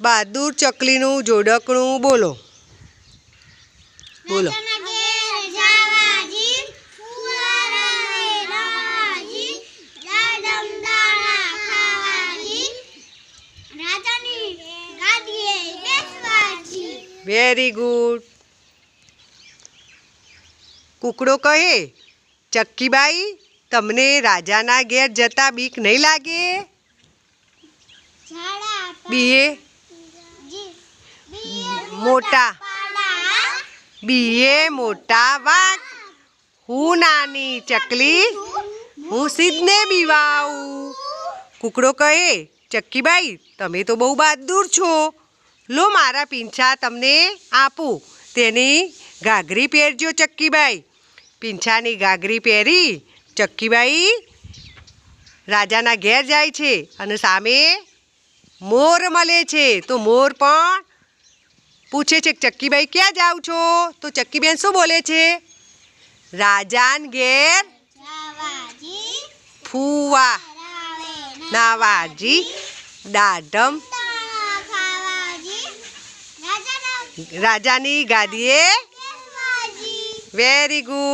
બહાદુર ચકલીનું જોડકણું બોલો. બોલો. Very good કુકડો કહે ચક્કીબાઈ તમને રાજાના ઘેર જતા બીક નહીં લાગે? બીએ મોટા. બીએ મોટા વાઘ હું નાની ચકલી. હું સિદ્ધને બીવાવું કુકડો કહે, ચક્કીબાઈ, તમે તો બહુ બહાદુર છો. લો મારા પીંછા તમને આપું. તેની ઘાઘરી પહેરજો ચક્કીબાઈ. પીંછાની ઘાઘરી પહેરી ચક્કીબાઈ રાજાના ઘેર જાય છે અને સામે મોર મળે છે. તો મોર પણ પૂછે છે કે ચક્કીબાઈ ક્યાં જાઓ છો? તો ચક્કીબેન શું બોલે છે? રાજાન ઘેર ફુવા. નાવાજી દાઢમ. રાજાની ગાદીએ વેરી ગુડ